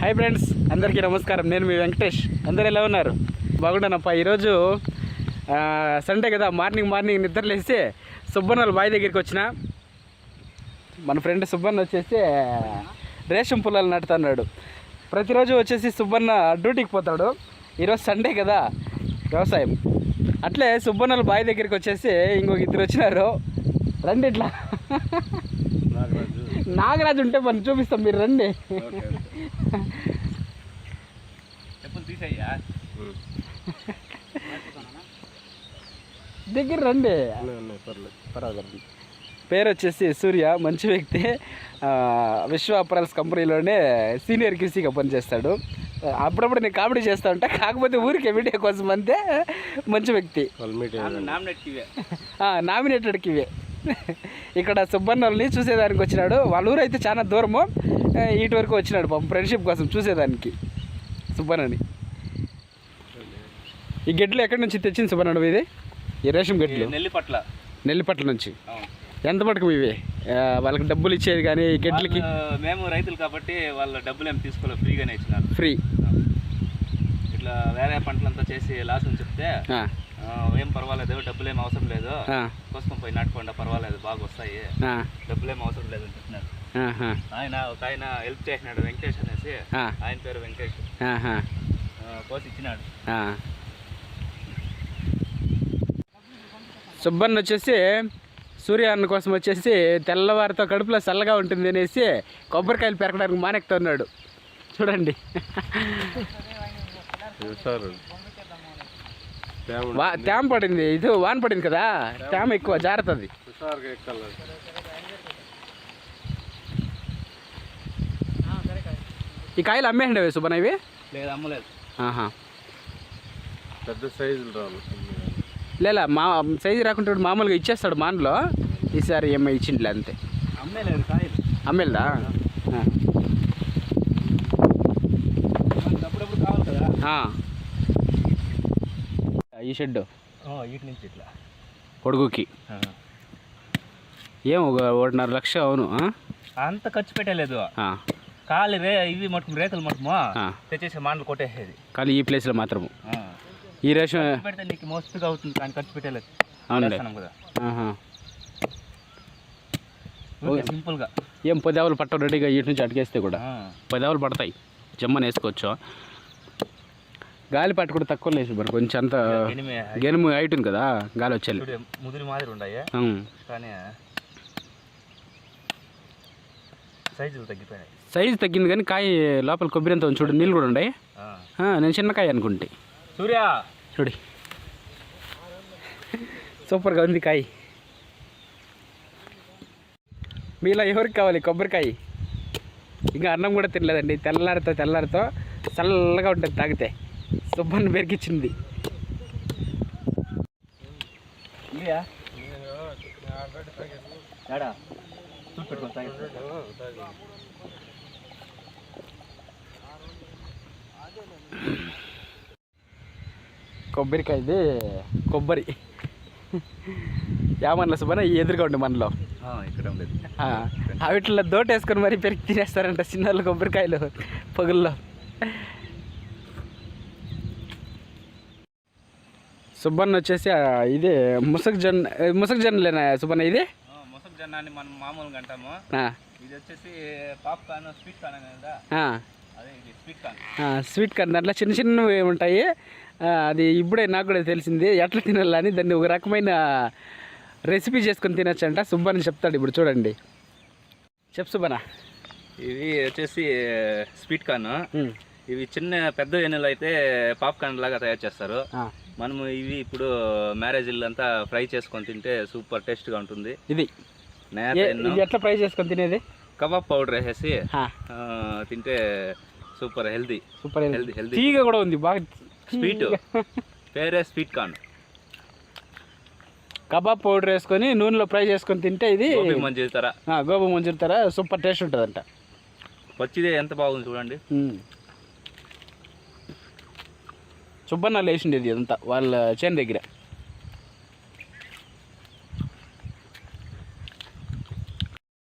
Hi friends అందరికీ నమస్కారం. నేను మీ వెంకటేష్. అందరు ఎలా ఉన్నారు? బాగుంటానప్ప. ఈరోజు సండే కదా మార్నింగ్ మార్నింగ్ నిద్రలేసి సుబ్బన్నల బావి దగ్గరికి వచ్చిన. మన ఫ్రెండ్ సుబ్బన్న వచ్చేసి రేషం పుల్లలు నాటుతున్నాడు ప్రతిరోజు వచ్చేసి సుబ్బన్న డ్యూటీకి పోతాడు. ఈరోజు సండే కదా వ్యవసాయం. అట్లే సుబ్బన్నల బావి దగ్గరికి వచ్చేసి ఇంకొక ఇద్దరు వచ్చినారు. రండి ఇట్లా. నాగరాజు ఉంటే మనం చూపిస్తాం మీరు రండి. దగ్గర రండి. పేరు వచ్చేసి సూర్య మంచి వ్యక్తి. విశ్వ అపరల్స్ కంపెనీలోనే సీనియర్ క్యూసీగా పనిచేస్తాడు. అప్పుడప్పుడు నేను కామెడీ చేస్తూ ఉంటా కాకపోతే ఊరికి వీడియో కోసం అంతే. మంచి వ్యక్తి. నామినేట్ ఇవే నామినేటెడ్కి ఇవే ఇక్కడ సుబ్బన్నల్ని చూసేదానికి వచ్చినాడు. వాళ్ళ ఊరు అయితే చాలా దూరము. ఇటు వరకు వచ్చినాడు పాపం. ఫ్రెండ్షిప్ కోసం చూసేదానికి సుబ్బన్నని. ఈ గెడ్లు ఎక్కడి నుంచి తెచ్చింది సుబ్బన్నడు ఇది? ఈ రేషం గెడ్లు నెల్లి పట్ల నెల్లిపట్ల నుంచి. ఎంత మటుకు ఇవి? వాళ్ళకి డబ్బులు ఇచ్చేది కానీ ఈ గెడ్లకి మేము రైతులు కాబట్టి వాళ్ళ డబ్బులు ఏం తీసుకోలేదు ఫ్రీగానే ఇచ్చినారు. ఫ్రీ. ఇట్లా వేరే పంటలంతా చేసి లాస్ అని చెప్తే ఏం పర్వాలేదు డబ్బులు ఏం అవసరం లేదు. ఆ, కోసం పోయి నాటుకోండి పర్వాలేదు బాగా వస్తాయి. డబ్బులు ఏం అవసరం లేదు అని చెప్పినారు. ఆయన ఒక ఆయన హెల్ప్ చేసినాడు వెంకటేష్ అనేసి. ఆయన పేరు వెంకటేష్. కోసి ఇచ్చినాడు. ఆ. సుబ్బన్న వచ్చేసి సూర్య అన్న కోసం వచ్చేసి తెల్లవారితో కడుపులో చల్లగా ఉంటుంది అనేసి కొబ్బరికాయలు పెరగడానికి మానెక్తున్నాడు. చూడండి. వా తేమ పడింది. ఇది వాన పడింది కదా? తేమ ఎక్కువ జారుతుంది ఈ కాయలు అమ్మేయండి సుబ్బన్న ఇవి. లేదు అమ్మలేదు. ఆహా. పెద్ద సైజులు రావు. లేలా మా సైజు రాకుండా మామూలుగా ఇచ్చేస్తాడు మాన్లో. ఈసారి ఏమో ఇచ్చిండిలే అంతే. అమ్మలేదు కాయలు. అమ్మేదా మనకి అప్పుడప్పుడు కావాలి కదా? ఈ షెడ్ ఇటు నుంచి ఇట్లా. పొడుగుకి ఏం ఒక ఒకటిన్నర లక్ష అవును? అంత ఖర్చు పెట్టలేదు. కాలు రే ఇవి మటుకు రేకులు మటుకు ఆ. తెచ్చేసి మాటలు కొట్టేసేది. కానీ ఈ ప్లేస్లో మాత్రము? ఈ రేషన్ పెడితే నీకు మస్తుగా అవుతుంది కానీ ఖర్చు పెట్టలేదు. చేస్తున్నాం కదా. సింపుల్గా. ఏం పదేవులు పట్టవు రెడీగా ఇటు నుంచి అటుకేస్తే కూడా. పదేవులు పడతాయి? జమ్మని వేసుకోవచ్చు? గాలి పట్టు కూడా తక్కువ లేచి మరి కొంచెం అంత గెనుము హైట్ ఉంది కదా గాలి వచ్చేది ముదిరి మాదిరి ఉన్నాయి కానీ సైజులు తగ్గిపోయినాయి. సైజు తగ్గింది కానీ కాయ లోపల కొబ్బరి అంత ఉంది చూడు నీళ్ళు కూడా ఉన్నాయి. ఆ, నేను చిన్న కాయ అనుకుంటే. సూర్య! చూడి. సూపర్గా ఉంది కాయ. మీలో ఎవరికి కావాలి కొబ్బరికాయ? ఇంకా అన్నం కూడా తినలేదండి తెల్లారితో తెల్లారితో చల్లగా ఉంటుంది తాగితే. సుబ్బన్న పెట్టుకొని తాగేస్తా. కొబ్బరికాయ ఇది కొబ్బరి. యామన్ల సుబ్బన్న ఈ ఎదురుగా ఉండి మనలో. ఆ, ఇక్కడ ఉండేది. అవిట్లో దోటేసుకొని మరీ పెరిగి తినేస్తారంట చిన్నోళ్ళు కొబ్బరికాయలు పొగుల్లో. సుబ్బన్న వచ్చేసి ఇదే ముసక్ జొన్న ముసక్ జొన్నలేనా సుబ్బన్న ఇది? మొసక్ జొన్నాన్ని మనం మామూలుగా అంటాము. ఇది వచ్చేసి పాప్కార్న్ స్వీట్ కార్న్ కదా? ఆ, అదే ఇది స్వీట్ కార్న్. Sweet corn. దాంట్లో చిన్న చిన్నవి ఉంటాయి. అది ఇప్పుడే నాకు కూడా తెలిసింది. ఎట్లా తినాలని దాన్ని ఒక రకమైన రెసిపీ చేసుకొని తినొచ్చు అంట సుబ్బన్న చెప్తాడు ఇప్పుడు చూడండి. చెప్పు సుబ్బన్న. ఇవి వచ్చేసి స్వీట్ కార్న్. ఇవి చిన్న పెద్ద ఎన్నెలు అయితే పాప్కార్న్ లాగా తయారు చేస్తారు. మనము ఇవి ఇప్పుడు మ్యారేజ్ అంతా ఫ్రై చేసుకొని తింటే సూపర్ టేస్ట్గా ఉంటుంది. ఇది ఎట్లా ఫ్రై చేసుకొని తినేది? కబాబ్ పౌడర్ వేసేసి తింటే super healthy super healthy healthy తీగ కూడా ఉంది బాగా స్వీట్ పేరే స్వీట్ కార్న్ కబాబ్ పౌడర్ వేసుకొని నూనెలో ఫ్రై చేసుకొని తింటే ఇది గోబీ మంచి తర. ఆ, గోబు మంచుతారా సూపర్ టేస్ట్ ఉంటుందంట. పచ్చిదే ఎంత బాగుంది చూడండి. సుబ్బన్న లేచిండేది అంతా వాళ్ళ చేను దగ్గర.